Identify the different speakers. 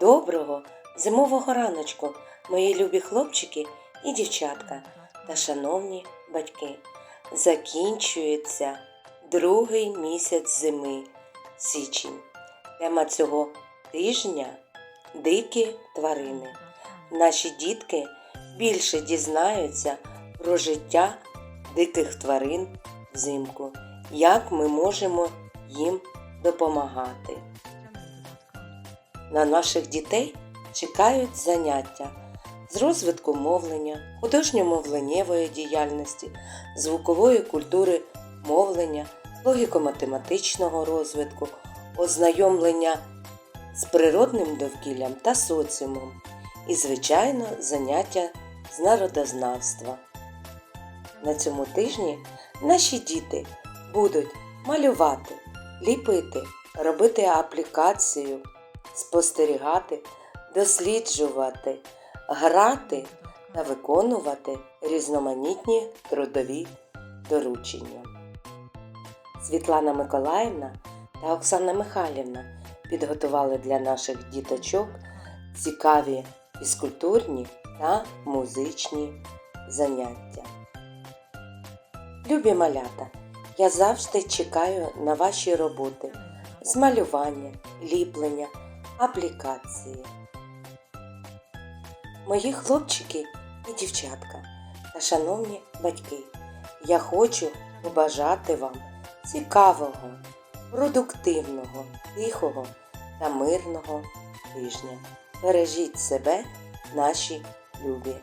Speaker 1: Доброго зимового раночку, мої любі хлопчики і дівчатка та шановні батьки. Закінчується другий місяць зими січень. Тема цього тижня дикі тварини. Наші дітки більше дізнаються про життя диких тварин взимку, як ми можемо їм допомагати. На наших дітей чекають заняття з розвитку мовлення, художньо-мовленнєвої діяльності, звукової культури мовлення, логіко-математичного розвитку, ознайомлення з природним довкіллям та соціумом і, звичайно, заняття з народознавства. На цьому тижні наші діти будуть малювати, ліпити, робити аплікацію, спостерігати, досліджувати, грати та виконувати різноманітні трудові доручення. Світлана Миколаївна та Оксана Михайлівна підготували для наших діточок цікаві фізкультурні та музичні заняття. Любі малята, я завжди чекаю на ваші роботи з малювання, ліплення, аплікації. Мої хлопчики і дівчатка та шановні батьки, я хочу побажати вам цікавого, продуктивного, тихого та мирного тижня. Бережіть себе, наші любі